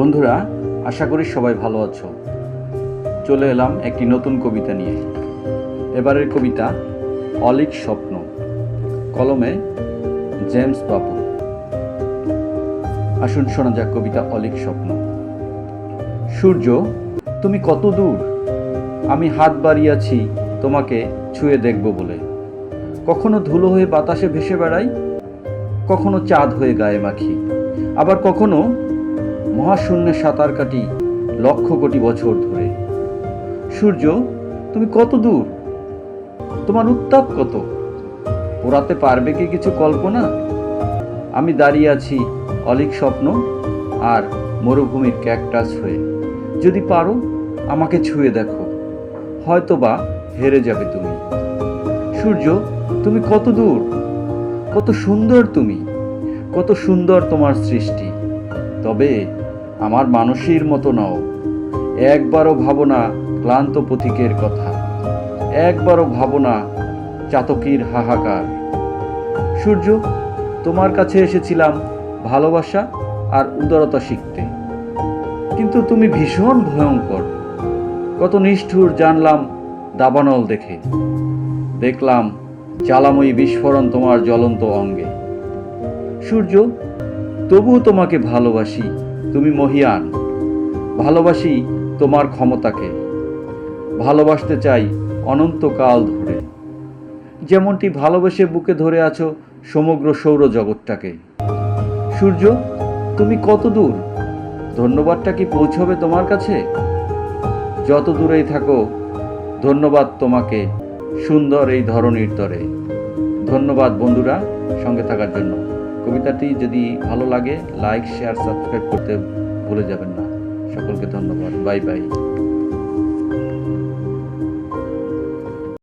বন্ধুরা, আশা করি সবাই ভালো আছো। চলে এলাম একটি নতুন কবিতা নিয়ে। এবারের কবিতা, অলিক স্বপ্ন। কলমে, জেমস বাবু আসুন শোনা যাক কবিতা অলিক স্বপ্ন। সূর্য, তুমি কত দূর? আমি হাত বাড়িয়েছি, তোমাকে ছুঁয়ে দেখব বলে। কখনো ধুলো হয়ে বাতাসে ভেসে বেড়াই, কখনো চাঁদ হয়ে গায়ে মাখি। আবার কখনো মহাশূন্যে সাঁতার কাটি লক্ষ কোটি বছর ধরে। সূর্য, তুমি কত দূর? তোমার উত্তাপ কত? পোড়াতে পারবে কি কিছু কল্পনা? আমি দাঁড়িয়ে আছি অলিক স্বপ্ন আর মরুভূমির ক্যাকটাস হয়ে। যদি পারো, আমাকে ছুঁয়ে দেখো। হয়তো বা হেরে যাবে তুমি। সূর্য, তুমি কত দূর? কত সুন্দর তুমি। কত সুন্দর তোমার সৃষ্টি। তবে আমার মানসীর মতো নাও। একবারও ভাবো না ক্লান্ত পথিকের কথা। একবারও ভাবো না চাতকীর হাহাকার। সূর্য, তোমার কাছে এসেছিলাম ভালোবাসা আর উদারতা শিখতে। কিন্তু তুমি ভীষণ ভয়ঙ্কর। কত নিষ্ঠুর জানলাম দাবানল দেখে। দেখলাম জ্বালাময়ী বিস্ফোরণ তোমার জ্বলন্ত অঙ্গে। সূর্য, তবুও তোমাকে ভালোবাসি। তুমি মহিয়ান, ভালোবাসি তোমার ক্ষমতাকে। ভালোবাসতে চাই অনন্তকাল ধরে। যেমনটি ভালোবেসে বুকে ধরে আছো সমগ্র সৌরজগৎটাকে। সূর্য, তুমি কত দূর? ধন্যবাদটা কি পৌঁছবে তোমার কাছে? যত দূরেই থাকো, ধন্যবাদ তোমাকে সুন্দর এই ধরনীর তরে। ধন্যবাদ বন্ধুরা সঙ্গে থাকার জন্য। কবিতাটি যদি ভালো লাগে লাইক শেয়ার সাবস্ক্রাইব করতে ভুলে যাবেন না। সকলকে ধন্যবাদ। Bye bye.